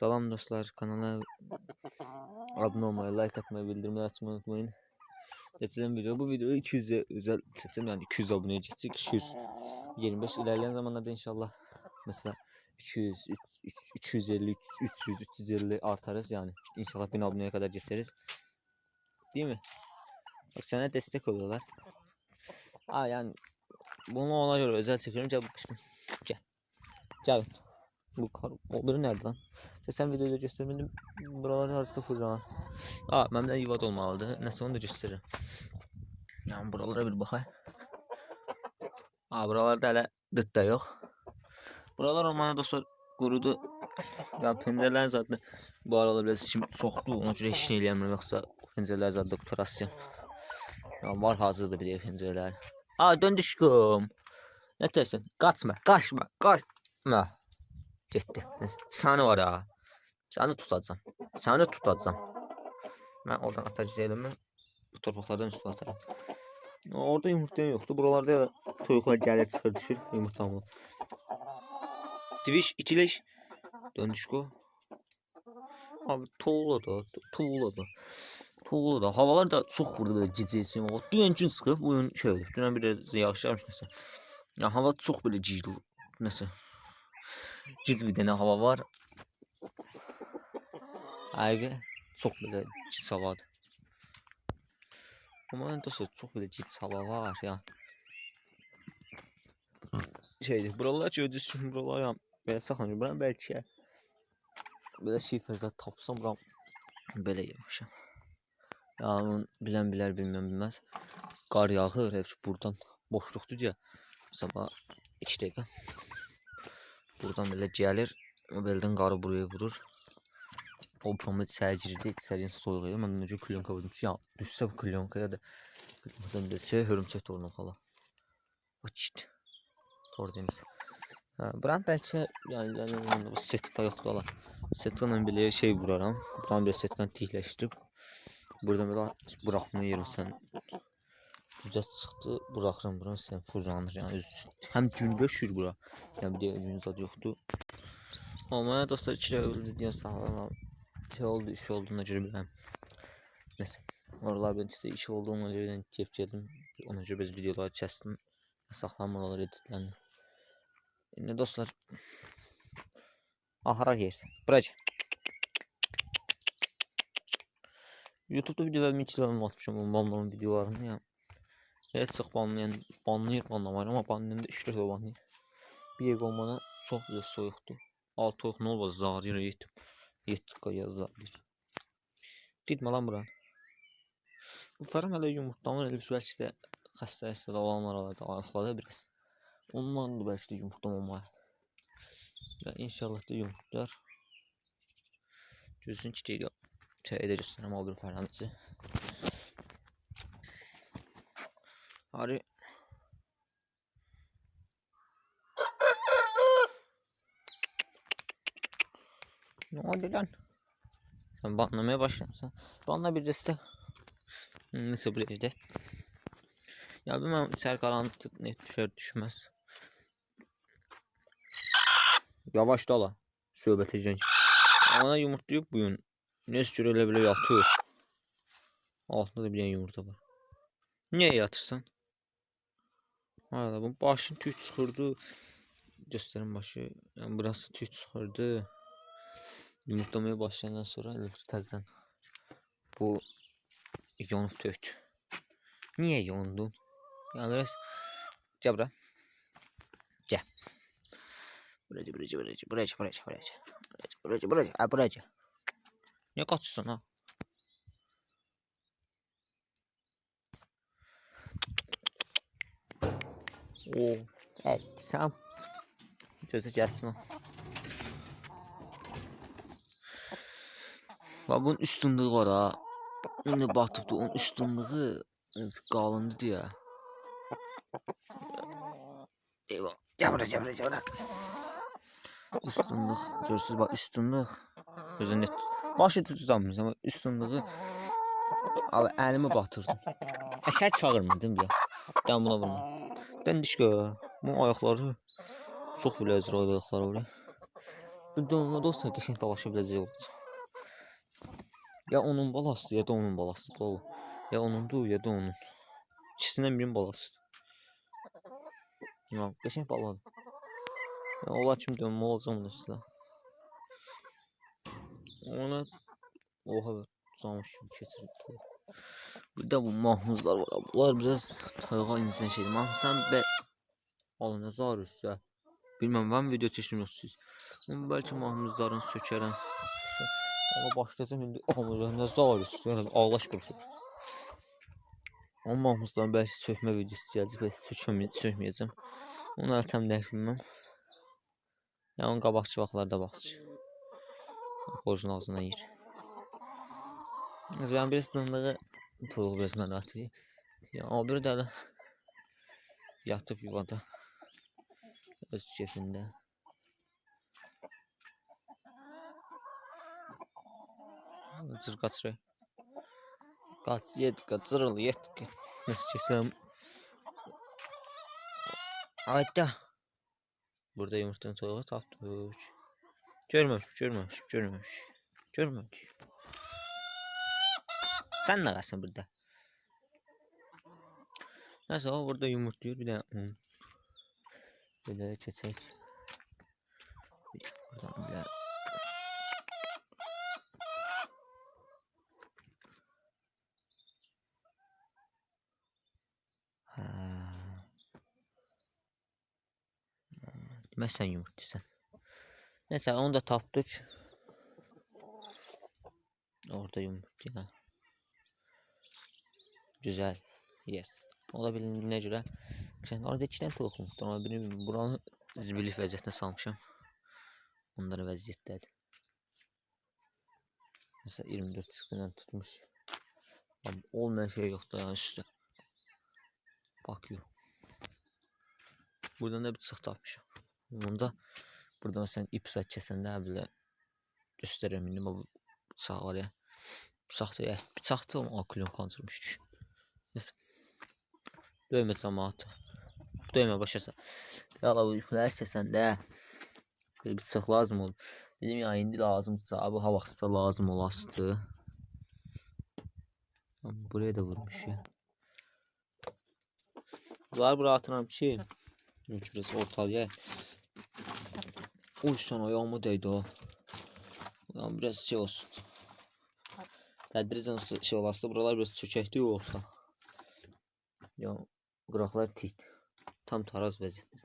Salam dostlar kanala abone olmayı, like atmayı, bildirimleri açmayı unutmayın. Geçelim video. Bu videoyu 200'e özel çeksem yani 200 aboneye geçecek. 225 ilerleyen zamanlarda inşallah mesela 200, 3, 3, 250, 300, 350 artarız yani. İnşallah 1000 aboneye kadar geçeriz. Değil mi? Bak sana destek oluyorlar. Aa yani bunu ona göre özel çekiyorum. Gel. Gel. Gel. Bu kar, biri nerede lan? Geçen videoda göstermedim. Buralar her sıfır lan. Aa, məndə yuvad olmalıdır. Nəsə onu da göstərirəm. Yəni buralara bir baxay. Aa, buralarda hələ dıt da yox. Buralar olmalı dostlar qurudu. Ya pəncərələrin zadı bu aralar biraz işim çoxdur. Ona görə heç nə eləyəmirəm yoxsa pəncərələr zadı qutarasıyam. Ya var hazırdır bir pəncərələr. Aa, döndüşküm. Nə tərsən? Qaçma, qaçma, qaçma. Getdi. Səni var ha. Səni tutacağam. Səni tutacağam. Mən oradan atacağım. Mən bu torpaqlardan üstə ataram. Orada yumurta yoxdur. Buralarda da toyuqlar gəlir çıxır düşür yumurtamı. Diviş ikileş. Döndüşko. Abi tuğla da, tuğla da. Tuğla da. Havalar da çox burada belə gecəsin. O dünən gün çıxıb, bu gün şey oldu. Dünən biraz yağış yağmış nəsə. Ya hava çox belə gicdi. Nəsə. Giz bir dənə hava var. Həqiqi çox belə gic havadır. Amma dostlar çox belə gic hava var ya. Şeydir, buralar gördüyünüz kimi buralar ya belə saxlanır. Buram bəlkə belə şifrəzat tapsam buram belə yemişəm. Ya onu bilən bilər, bilməyən bilməz. Qar yağır, hep buradan boşluqdur deyə. Sabah 2 dəqiqə. Buradan belə gəlir, beldən qarı buraya vurur. O pamı sərcirdi, içəriyin soyuq idi. Mən necə klyonka vurdum ki, ya düşsə bu klyonkaya da Buradan da şey hörümçək torunu xala. İşte. Tor deniz. Ha, buran bəlkə yəni, yəni bu setka yoxdur ala. Setka ilə belə şey vuraram. Buran bir setkanı tihləşdirib. Buradan belə buraxmaya yerim sən. Düzə çıxdı, buraxıram buran sən fırlanır yəni üçün. Həm gün göşür bura. Yəni də gün zad yoxdur. Amma dostlar iki dəfə öldü deyə sağlam. Şey oldu, iş olduğuna görə bilməm. Neyse. Oralar ben işte iş olduğuna göre cep geldim. Ona göre biz videoları kestim. Saklanmalar editlendi. Şimdi dostlar. Ahara yersin. Buraya. YouTube'da video vermeyi hiç o banlama videolarını ya. Evet sık banlayan, banlayıp banlamayır ama banlayan da 3 kere banlayır. Bir ego olmana çok güzel soyuqdu. Altı ox ne olur zarıyır yetim. Yettik qaya zarıyır. Gitme lan buranı. Bunların hələ yumurtlamır, elə bəlkə də xəstə xəstə olanlar olar, ayıqladı biraz. Ondan da bəlkə də yumurtlamamalı. Ya inşallah da yumurtlar. Gözün çiçeği şey edeceğiz sana o bir faransı. Hari. Ne oldu lan? Sen banlamaya başlamışsın. Banla bir destek. Neyse buraya gidelim. Ya bilmem içeri karanlık net düşer düşmez. Yavaş dala. Söhbət edəcək. Ana yumurtlayıb bu gün. Ne sürü elə. Altında da bir dənə yumurta var. Niyə yatırsan? Bu başın tüy çıxırdı. Göstərin başı. Yəni burası tüy çıxırdı. Yumurtlamaya başlayandan sonra bir təzədən bu Yonub tökdü. Niye yondun? Yani biraz... Gel bura. Gel. Buracı buracı buracı buracı buracı buracı. Buracı buracı buracı. Buracı. Niye kaçıyorsun ha? Oo. Evet. Gözü gelsin o. Bak bunun üstünlüğü var ha. Yine batıptı onun üstünlüğü kalındı diye. Eyvah. Buraya gel buraya. Üstünlük. Görürsünüz bak üstünlük. Gözü net. Başı tutamıyoruz ama üstünlüğü. Abi elimi batırdım. Eşer çağırmadım ya. Ben buna bunu. Ben dişke. Bu ayakları. Çok bile ezra ayakları öyle. bir dönmə olsa qəşəng dalaşa biləcək olacaq. Ya onun balasıdır, ya da onun balasıdır. O. Ya onundur, ya da onun. İkisindən birinin balasıdır. Ya qəşəng baladır. Ya ola kimi dönmə olacaq bunu sizə. Ona oha uzamış kimi. Bir de bu mahmuzlar var. Bunlar biraz toyğa insan şeydir. Mahmuzdan be alın zarus ya. Bilmem ben video çekmiyorsunuz siz. Ama belki mahmuzların sökərəm. Ama başlayacağım indi amına ne zarus. Yani Allah aşkına. Ama mahmuzların belki sökmə videosu gələcək. Belki sökmə sökməyəcəm. Onu hələ təmin bilməm. Ya onun qabaqçı vaxtlarda baxacaq. Orijinal ağzına yiyir. Ben bir sınırlığı Tuğ bezmen atıyor. Ya bir de yatıp yuvada. Öz şefinde. Zır kaçırıyor. Kaç yet kaçırıl yet. Nasıl çeksem. Hayda. Burada yumurtanın soğuğu taptık. Görmemiş, görmemiş, görmemiş. Görmemiş. Sen ne kalsın burada? Neyse o burada yumurtluyor bir de. Böyle çeçek. Buradan bir de. Demək sən. Neyse onu da tapdık. Orada yumurtluyor. Güzel. Yes. Ola bilindiğine göre. Şimdi orada iki tane tavuk muhtar ama birini buranı zibilif vəziyyətinə salmışam. Onları vəziyyətdədir. Mesela 24 çıkından tutmuş. Abi olmayan şey yoktu ya üstte. Bakıyor. Buradan da bir çık tapmışam. Bunda burada mesela ip saç kesende bile göstereyim indi bu bıçaq var ya. Bıçaq da ya. Bıçaq da o aklım kandırmış. Neyse. Dövme cəmaatı. Dövme başasa. Yala bu iplər kəsəndə bir bıçaq lazım oldu. Dedim ya indi lazımdırsa bu havaqsıda lazım olasıdır. Amma Buraya da vurmuş ya. Bunlar bura atıram şey. Biraz ortalığa. Uy son ayağıma değdi o. Ulan biraz şey olsun. Tədricən şey olası buralar biraz çökəkli olsa. Ya qıraqlar tit. Tam taraz vəziyyətdə.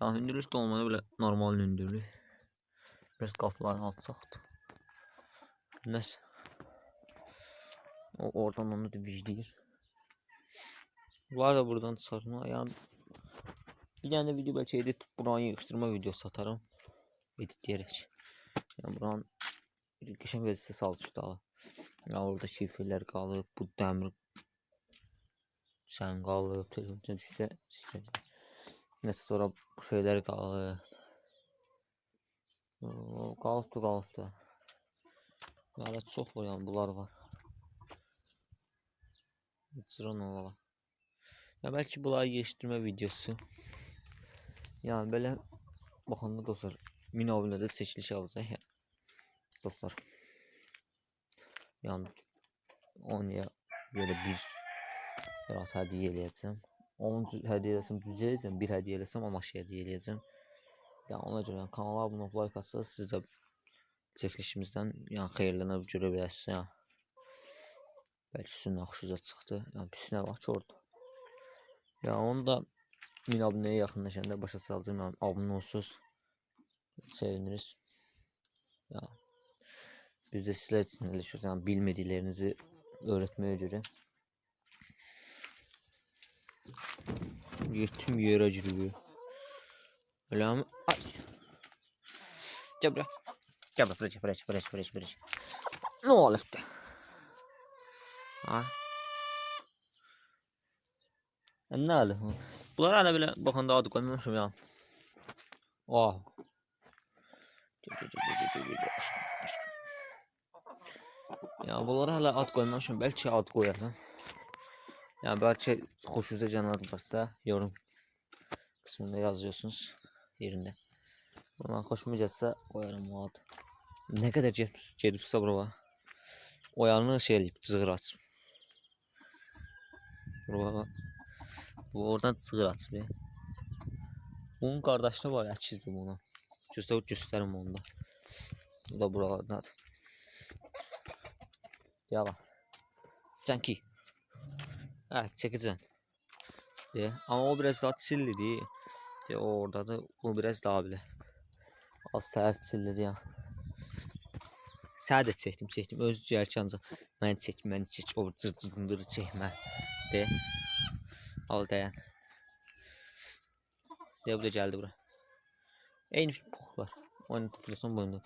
Ya hündürlük də olmadı belə normal hündürlük. Biraz qapıların alçaqdır. Nəsə. O oradan onu da vicləyir. Bunlar da buradan çıxarma. Yani bir tane de video belki edit buranı yığışdırma videosu atarım. Editleyerek. Yani buranın geçen vəziyyəti salçı dalı. Ya orada şifreler qalıb, bu dəmir Şengallı tırmıntı düşse sikeceğim. Neyse sonra bu şeyler kaldı. Qalıbdı, qalıbdı. Hələ çox qoyan bunlar var. Cıran ola. Ya bəlkə bunları yığışdırma videosu. Yəni belə baxanda dostlar, 1000 abunədə çəkiliş alacaq. Ya. Dostlar. Yəni 10 ya belə 1 Biraz hediyeləyəcəm. 10 hediyeləyəcəm, düzələcəm, bir hediyeləyəcəm, amma şey hediyeləyəcəm. Yəni ona görə yəni, kanala abunə olub like atsanız siz də çəkilişimizdən yəni xeyirlənib görə bilərsiniz. Yəni. Bəlkə sizin axşıza çıxdı. Yəni pisinə bax orada. Yəni onu da 1000 abunəyə yaxınlaşanda başa salacağım. Yəni abunə olsunuz. Seviniriz. Yəni biz də sizlər üçün eləşirik. Yəni bilmədiklərinizi öyrətməyə görə. Yetim yere giriyor. Öyle mi? Ay. Gel buraya. Buraya, buraya, buraya, buraya, buraya. Ne oldu? Ha? Ya Ne oldu? Bunlar hala bile bakanda adı koymamışım ya. Oh. Ya bunlara hala ad koymamışım. Belki ad koyarım. Ya belki hoşunuza can adı varsa yorum kısmında yazıyorsunuz yerinde. Hoşuma gelse koyarım o adı. Ne kadar gelipse buraya. O yanını şey eləyib, cığır açıb. Buraya. Bu oradan cığır açıb. ya. Bunun qardaşı var, əkizdir buna. Göstər, göstərim onu da. Bu da buralardadır. Yalan. Canki. Evet, çekeceksin. De. Ama o biraz daha çillidir. De o orada da o biraz daha bile. Az tər çillidir ya. Sənə də çəkdim, çəkdim. Öz ancaq məni çək, məni çək, o cırcındırı çəkmə. De. Al dayan. De bu da gəldi bura. Eyni boklar. Oyunu tıklasın boyunda.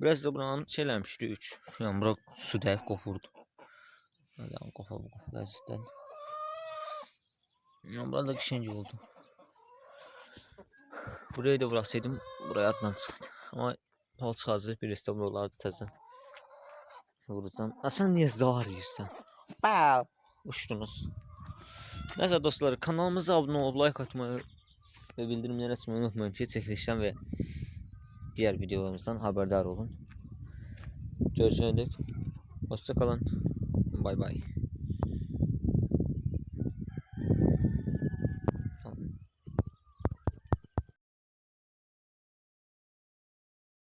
Biraz da buranın şeyləmişdi 3. Yəni bura su dəyib qopurdu. Yəni qopa bu qopa cidden. Burada qəşəng oldu. Burayı da burasıydım. Buraya çıxdı. Amma palçıq hazır bir restoran olardı təzədən. Vuracağım. Ha, Sən niyə zar yeyirsən? Bav! Uçdunuz. Neyse dostlar kanalımıza abone olup like atmayı ve bildirimleri açmayı unutmayın ki çekilişten ve diğer videolarımızdan haberdar olun. Görüşene dek hoşça kalın. Bay bay.